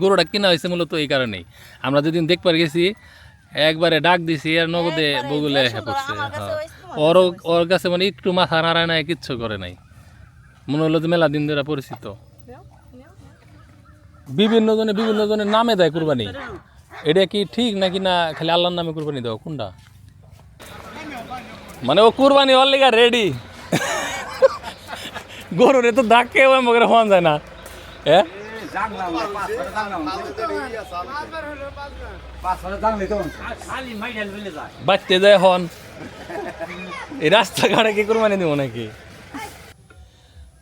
গরুটা কিনা হয়েছে মূলত এই কারণেই। আমরা যেদিন দেখবার গেছি একবারে ডাক দিছি আর নগদে বগুলে পড়ছে। হ্যাঁ। ওই ওর ওর কাছে মানে একটু মাথা নাড়ায় নাই কিচ্ছু করে নাই। মনে হলো যে মেলা দিন ধরে পরিচিত। বিভিন্ন জনে বিভিন্ন জনের নামে দেয় কুরবানি। এটা কি ঠিক নাকি না খালি আল্লাহর নামে কুরবানি দেওয়া? কোনটা? মানে ও কুরবানি হওয়ার লেগা রেডি গরুরে তো দাগ কেউ মগরে হওয়া যায় না। হ্যাঁ বাচ্চা যায় হন। এই রাস্তাঘাটে কি কুরবানি দিব নাকি?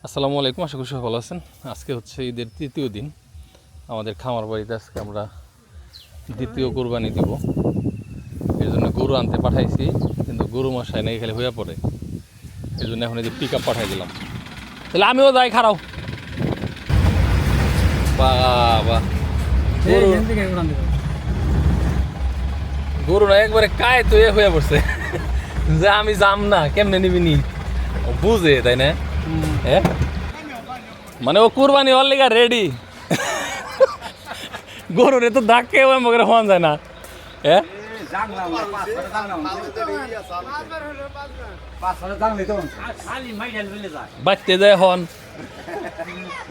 আসসালামু আলাইকুম, আশা করি ভালো আছেন। আজকে হচ্ছে ঈদের তৃতীয় দিন। আমাদের খামার বাড়িতে আজকে আমরা দ্বিতীয় কোরবানি দিব। এর জন্য গরু আনতে পাঠাইছি, কিন্তু গরু মশাই নাকি খালি হইয়া পড়ে। এই জন্য এখন এই যে পিক আপ পাঠাই দিলাম। তাহলে আমিও যাই খারাও বাবা। গরু না একবারে কায় তো এ হয়ে পড়ছে। যে আমি যাম না কেমনে নিবি নি? বুঝে তাই না? হ্যাঁ মানে ও কুরবানি হওয়ার লেগা রেডি গরুরে তো দাগ কেউ মগরে হওয়া যায় না। হ্যাঁ বাচ্চা যায় হন।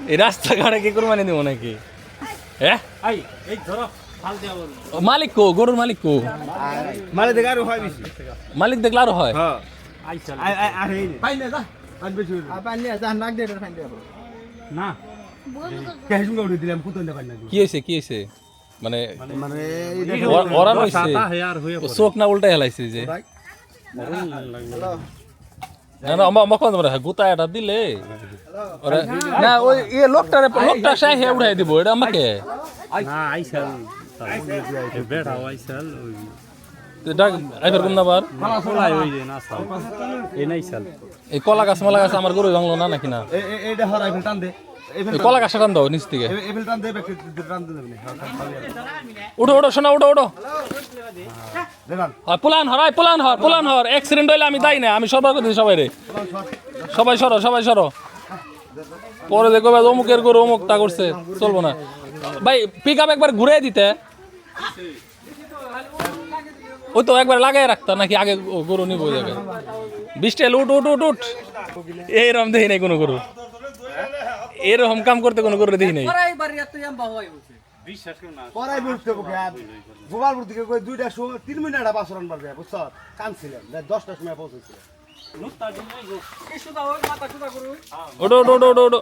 এই রাস্তাঘাটে কি কোরবানি দেবো নাকি? মালিক কো গরুর মালিক কো? মালিক দেখলে আরও হয় বেশি। মালিক দেখলে আরও হয়? কি হয়েছে কি হয়েছে মানে ওরা রয়েছে চোখ না উল্টাই হেলাইছে যে। না না হ্যাঁ, গোটা এটা দিলে। না ওই ইয়ে লোকটারে লোকটা সাই হে উঠাই দিব এটা আমাকে। না আইসাল। বেড়া আইসাল ওই আইবার এই নাই সাল এই কলা গাছ মালা গাছ আমার গরু ভাঙলো না নাকি না? এইটা হর আইফেল টান দে। কলা গাছটা টান দাও নিচ থেকে। এফেল টান দে টান দে উঠো উঠো শোনা উঠো উঠো। হর আয় পুলান হর পুলান হর। অ্যাক্সিডেন্ট হইলে আমি দাই না আমি সবার কথা সবাই রে সবাই সরো সবাই সরো। পরে দেখো ভাই অমুকের গরু অমুক তা করছে চলবো না। ভাই পিক আপ একবার ঘুরে দিতে। ওই তো একবার লাগাই রাখতা নাকি আগে গরু নিবো যাবে বিশটাল উঠ উঠ উঠ উঠ। এইরকম দেখি নাই কোনো গরু। এরকম কাম করতে কোনো গরু দেখি নাই। দুইটা তিন মিনিট কানছিলাম দশটার সময় পৌঁছেছিলাম ওটো ওটো ওটো ওটো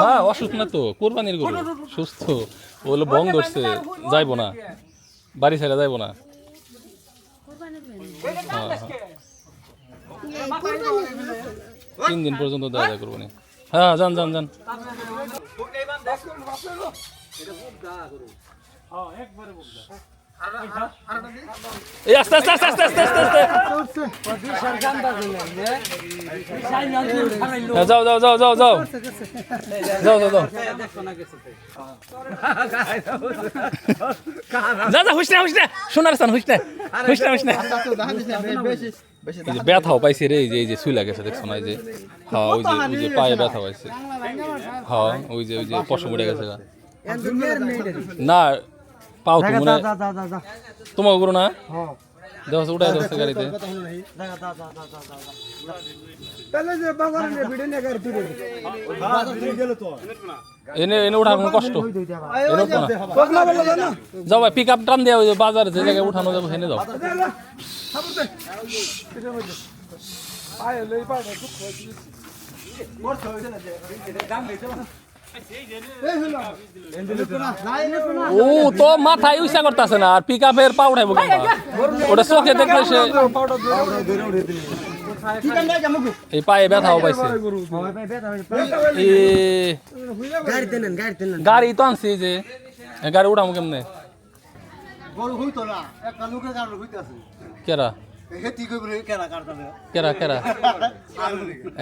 হ্যাঁ? অসুস্থ না তো কোরবানির গরু। সুস্থ। ওগুলো বং ধরছে যাইবো না। বাড়ি ছেড়ে যাইবো না। হ্যাঁ, হ্যাঁ। তিন দিন পর্যন্ত দেওয়া যায় কোরবানি। হ্যাঁ যান যান যান। এই, আস্তে আস্তে আস্তে আস্তে আস্তে আস্তে। আস্তে যাও যাও যাও যাও যাও। যাও যাও যাও। যা যা হুস না হুস না। সোনার স্থান হুস না। হুস না হুস না। ব্যথাও পাইছে রে, এই যে সুই লাগেছে দেখছ না, এই যে? হ্যাঁ ওই যে ওই যে পায়ে ব্যথা পাইছে। হ্যাঁ ওই যে ওই যে, পশম উঠে গেছে না পাও তো মনে তোমার গুরু না দেখো উঠাই দেখো গাড়িতে এনে এনে উঠা কোনো কষ্ট যাও পিক আপ টান দেওয়া বাজারে যে জায়গায় উঠানো যাব সেখানে যাও পায়ে লই পায়ে ও তো মাথায় ইউসা করতেছে না আর পিক আপের পা উঠাইবো কেন ওটা চোখে দেখলে সে এই পায়ে ব্যথাও পাইছে। গাড়ি তো আনছি যে গাড়ি উঠামো কেমনে? কেরা? কেরা কেরা?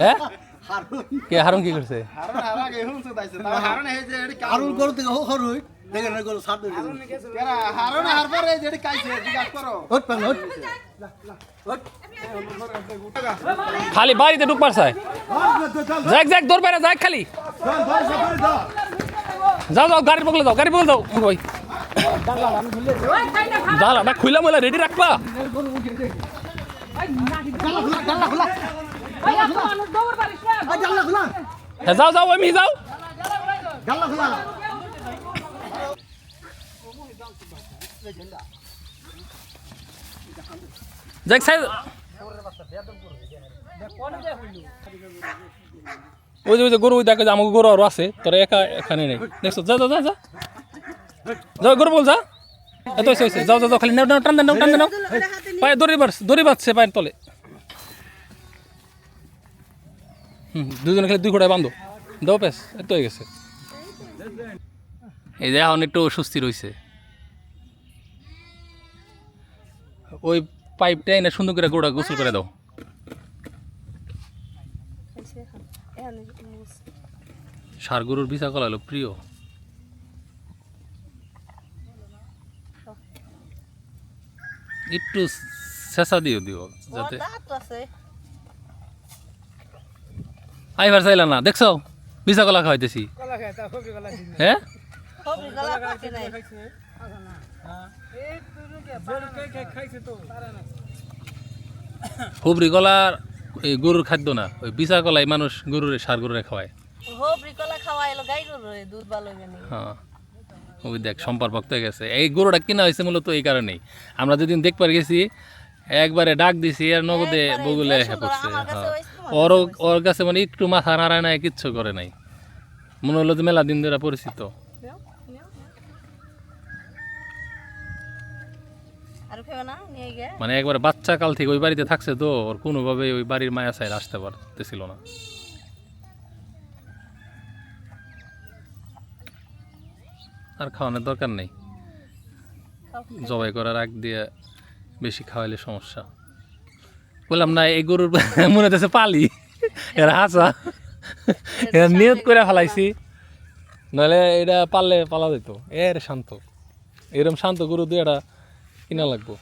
হ্যাঁ? কে হারুন কি করছে? হারুন গরু থেকে হো হর হই দেখেন গরু সার দিয়ে হারুন হারবার এই যেটি কাইছে জিজ্ঞাসা করো ওট পান ওট খালি বাড়িতে ঢুক পারছায় যাক যাক দৌড় পারে যাক খালি। যাও যাও গাড়ি পকলে যাও গাড়ি পকলে যাও ভাই জাল না খুইলা মইলা রেডি রাখবা। যাও যাও আমি যাও ওই যে ওই যে গরু ওই দেখো যে আমাকে গরু আরও আছে তোরা একা এখানে নেই দেখছ যা যা যা যা যাও গরু বল যা এত যাও যাও যাও খালি নাও নাও টান দেন নাও টান দেন পায়ে দড়ি বাড়ছে দড়ি বাঁধছে পায়ের তলে হুম দুজনে খেলে দুই ঘোড়ায় বান্ধো। দাও পেস এত হয়ে গেছে। এই যে এখন একটু স্বস্তি রয়েছে ওই পাইপটা এনে সুন্দর করে গোড়া গোসল করে দাও। সার গরুর বিছা কলা হলো প্রিয়। একটু শেষা দিও দিও যাতে আইবার চাইলা না দেখছ? বিছা কলা খাওয়াইতেছি। হ্যাঁ? হুবরি কলার এই গরুর খাদ্য না ওই বিছা কলাই মানুষ গরুর সার গরুরে খাওয়ায়। হ্যাঁ। ওই দেখ সম্পার ভক্ত হয়ে গেছে। এই গরুটা কিনা হয়েছে মূলত এই কারণেই। আমরা যেদিন দেখবার গেছি একবারে ডাক দিছি আর নগদে বগুলে হ্যাঁ। ওর ওর কাছে মানে একটু মাথা নাড়ায় নাই কিচ্ছু করে নাই। মনে হলো যে মেলা দিন ধরে পরিচিত। মানে একবার বাচ্চা কাল থেকে ওই বাড়িতে থাকছে তো ওর কোনোভাবে ওই বাড়ির মায়া সাইড আসতে পারতেছিল না। আর খাওয়ানোর দরকার নেই। জবাই করার আগ দিয়ে বেশি খাওয়াইলে সমস্যা। বললাম না এই গরুর মনে হচ্ছে পালি। এরা হাসা। এরা নিয়ত করে ফেলাইছি। নাহলে এটা পাললে পালা যেত এর শান্ত। এরকম শান্ত গরু দিয়ে এটা কিনা লাগবো।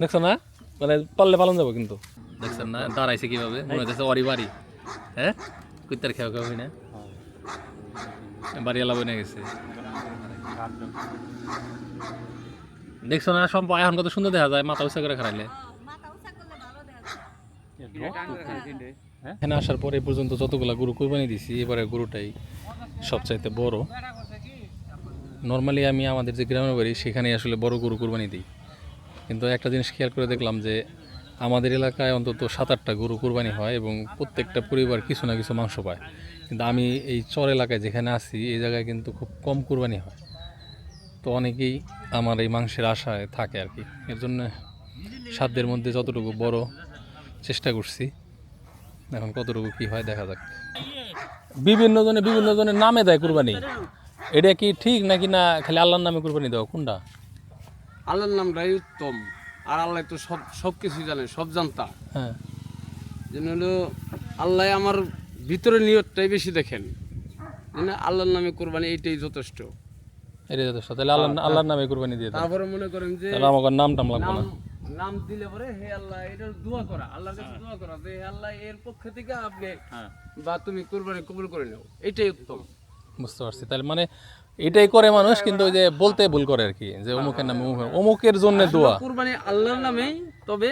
দেখছ না? মানে পারলে পালন যাব কিন্তু। দেখছেন না? দাঁড়াইছে কীভাবে? মনে হচ্ছে অরি বাড়ি। হ্যাঁ? কুত্তার খেয়াল খাওয়া না? বাড়ি এলা বনে গেছে। দেখছ না সব এখন কত সুন্দর দেখা যায়, মাথা উঁচা করে খারাইলে এখানে আসার পরে পর্যন্ত যতগুলা গরু কোরবানি দিছি, এবারে গরুটাই সবচাইতে বড়। নর্মালি আমি আমাদের যে গ্রামের বাড়ি সেখানে আসলে বড় গরু কোরবানি দিই। কিন্তু একটা জিনিস খেয়াল করে দেখলাম যে, আমাদের এলাকায় অন্তত সাত আটটা গরু কোরবানি হয় এবং প্রত্যেকটা পরিবার কিছু না কিছু মাংস পায়। কিন্তু আমি এই চর এলাকায় যেখানে আছি, এই জায়গায় কিন্তু খুব কম কোরবানি হয়। তো অনেকেই আমার এই মাংসের আশায় থাকে আর কি। এর জন্য সাধ্যের মধ্যে যতটুকু বড় চেষ্টা করছি এখন কতটুকু কি হয় দেখা যাক। বিভিন্ন জনে বিভিন্ন জনের নামে দেয় কুরবানি। এটা কি ঠিক নাকি না খালি আল্লাহর নামে কুরবানি দেওয়া? কোনটা? আল্লাহর নামটাই উত্তম। আর আল্লাহ তো সব সব কিছুই জানে সব জানতা। হ্যাঁ। যেন হলো আল্লাহ আমার ভিতরে নিয়তটাই বেশি দেখেন। আল্লাহর নামে কোরবানি এইটাই যথেষ্ট। এটা যথেষ্ট তাহলে আল্লাহ আল্লাহর নামে কুরবানি দিয়ে তারপরে মনে করেন যে তাহলে নাম টাম লাগবে না। নাম দিলে পরে হে আল্লাহ এটা দোয়া করা আল্লাহর কাছে দোয়া করা যে হে আল্লাহ এর পক্ষ থেকে আপনি বা তুমি কোরবানি কবুল করে নাও এটাই উত্তম। বুঝতে পারছি তাহলে মানে এটাই করে মানুষ কিন্তু ওই যে বলতে ভুল করে আর কি যে অমুকের নামে অমুকের অমুকের জন্য দোয়া। কোরবানি আল্লাহর নামেই তবে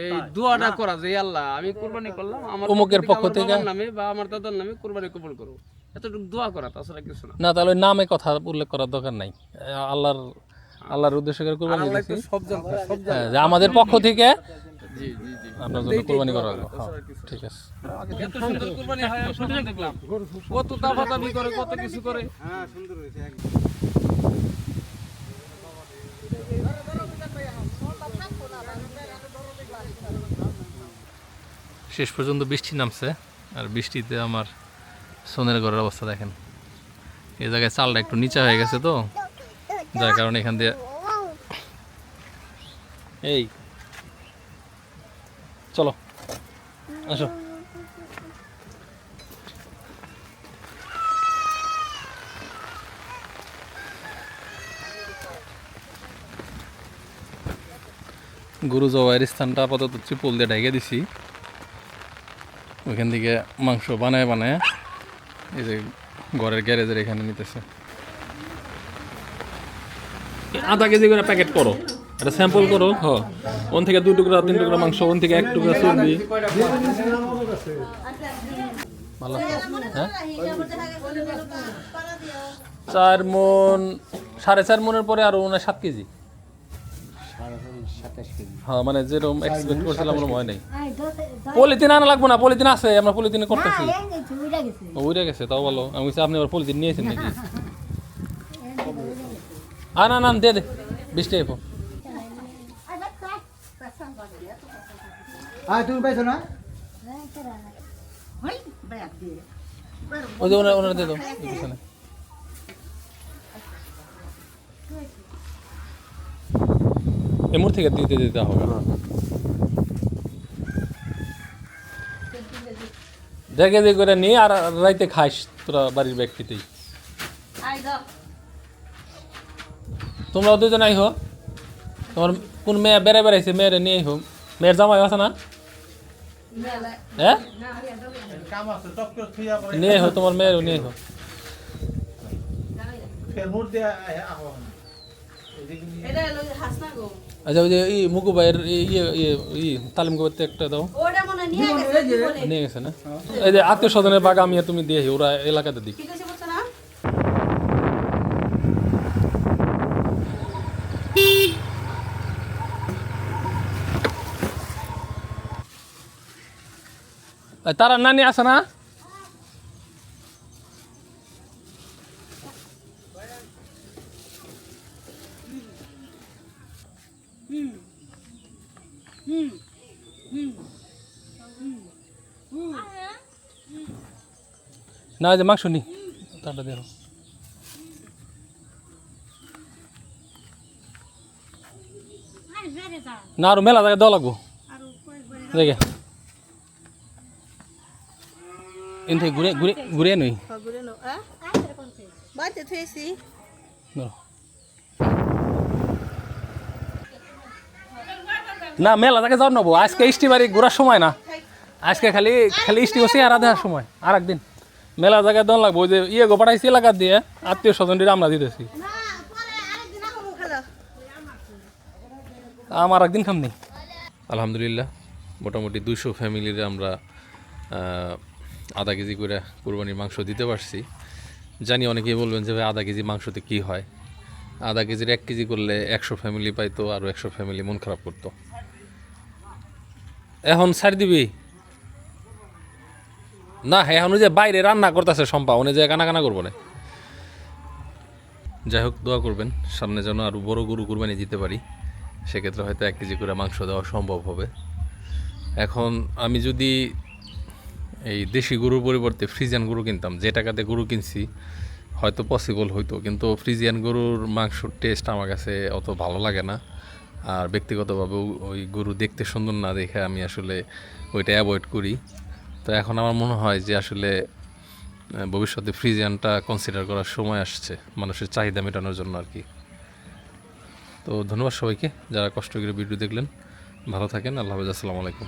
এই দোয়াটা করা যে আল্লাহ আমি কোরবানি করলাম আমার অমুকের পক্ষ থেকে- নামে বা আমার দাদার নামে কোরবানি কবুল করো। এতটুকু দোয়া করা তাছাড়া কিছু না। না তাহলে নামে কথা উল্লেখ করার দরকার নাই। আল্লাহর আল্লাহর উদ্দেশ্য করে কুরবানি সব হ্যাঁ, যে আমাদের পক্ষ থেকে জি জি জি। আপনার জন্য কুরবানি করা হলো হ্যাঁ, ঠিক আছে। এত সুন্দর কোরবানি হয় আমি দেখলাম। কত দাবাদাবি করে কত কিছু করে। শেষ পর্যন্ত বৃষ্টি নামছে আর বৃষ্টিতে আমার সোনের ঘরের অবস্থা দেখেন। এই জায়গায় চালটা একটু নিচা হয়ে গেছে তো, যার কারণে এখান দিয়ে এই। চলো, আসো। গরু জবাইয়ের স্থানটা আপাতত ত্রিপল দিয়ে ঢেকে দিছি। ওইখান থেকে মাংস বানায় বানায় এই যে ঘরের গ্যারেজের এখানে নিতেছে। আধা কেজি করে প্যাকেট করো। এটা স্যাম্পল করো, হ। ওন থেকে দুই টুকরা, তিন টুকরা মাংস ওন থেকে এক টুকরা চর্বি। হ্যাঁ? চার মন সাড়ে চার মনের পরে আরও মনে সাত কেজি। হ্যাঁ মানে যেরকম এক্সপেক্ট করছিলাম ওরকম হয় নাই। পলিথিন আনা লাগবো না পলিথিন আছে আমরা পলিথিনে করতেছি। ওইটা গেছে। তাও ভালো। আমি বলছি আপনি আবার পলিথিন নিয়েছেন নাকি? আ না না দে দে বিশ টাকা। হ্যাঁ তুমি পাইছো না? ওই যে ওনার ওনার দিয়ে দাও পিছনে। এমুর থেকে দিতে দিতে হবে। দেখে কেজি করে নিয়ে আর রাইতে খাইস তোরা বাড়ির ব্যক্তিতেই। তোমরাও দুজন আইহ। তোমার কোন মেয়ে বেড়ে বেড়াইছে মেয়েরে নিয়ে আইহ। মেয়ের জামাই আছে না? হ্যাঁ? নিয়ে আইহ তোমার মেয়েরও নিয়ে আইহ। এটা হাসনা গো। আচ্ছা ওই যে এই মুকু ভাইয়ের ইয়ে ইয়ে ই তালিম করতে একটা দাও। নিয়ে গেছে না? এই যে আত্মীয় স্বজনের বাগা আমি তুমি দিয়ে ওরা এলাকাতে আর তারা নানি আছে না? না যে মাংস নি। তারটা দেখো না আরও মেলা জায়গায় দেওয়া লাগবো। দেখে। এন থেকে ঘুরে ঘুরে ঘুরে নই ধরো। না মেলা জায়গায় যাও নেব। আজকে বাড়ি ঘোরার সময় না। আজকে খালি খালি ইষ্টি বসে আর দেওয়ার সময়। আর একদিন। মেলা জায়গায় দন লাগবো যে ইয়ে গো পাঠাইছি এলাকা দিয়ে, আত্মীয় স্বজন আমরা দিতেছি। আমার একদিন খাম নেই আলহামদুলিল্লাহ, মোটামুটি দুইশো ফ্যামিলির আমরা আধা কেজি করে কোরবানির মাংস দিতে পারছি। জানি অনেকেই বলবেন যে ভাই, আধা কেজি মাংসতে কি হয়? আধা কেজির এক কেজি করলে একশো ফ্যামিলি পাইতো আরও একশো ফ্যামিলি মন খারাপ করতো। এখন ছাড় দিবি। না হ্যাঁ এখন যে বাইরে রান্না করতেছে সম্পা উনি যে কানা কানা করব না। যাই হোক, দোয়া করবেন, সামনে যেন আরও বড় গরু কুরবানি দিতে পারি। সেক্ষেত্রে হয়তো এক কেজি করে মাংস দেওয়া সম্ভব হবে। এখন আমি যদি এই দেশি গরুর পরিবর্তে ফ্রিজিয়ান গরু কিনতাম, যে টাকাতে গরু কিনছি, হয়তো পসিবল হইতো। কিন্তু ফ্রিজিয়ান গরুর মাংসর টেস্ট আমার কাছে অত ভালো লাগে না। আর ব্যক্তিগতভাবে ওই গরু দেখতে সুন্দর না দেখে আমি আসলে ওইটা অ্যাভয়েড করি। তো এখন আমার মনে হয় যে আসলে ভবিষ্যতে ফ্রিজিয়ানটা কনসিডার করার সময় আসছে, মানুষের চাহিদা মেটানোর জন্য আর কি। তো ধন্যবাদ সবাইকে, যারা কষ্ট করে ভিডিও দেখলেন, ভালো থাকেন, আল্লাহ হাফেজ, আসসালামু আলাইকুম।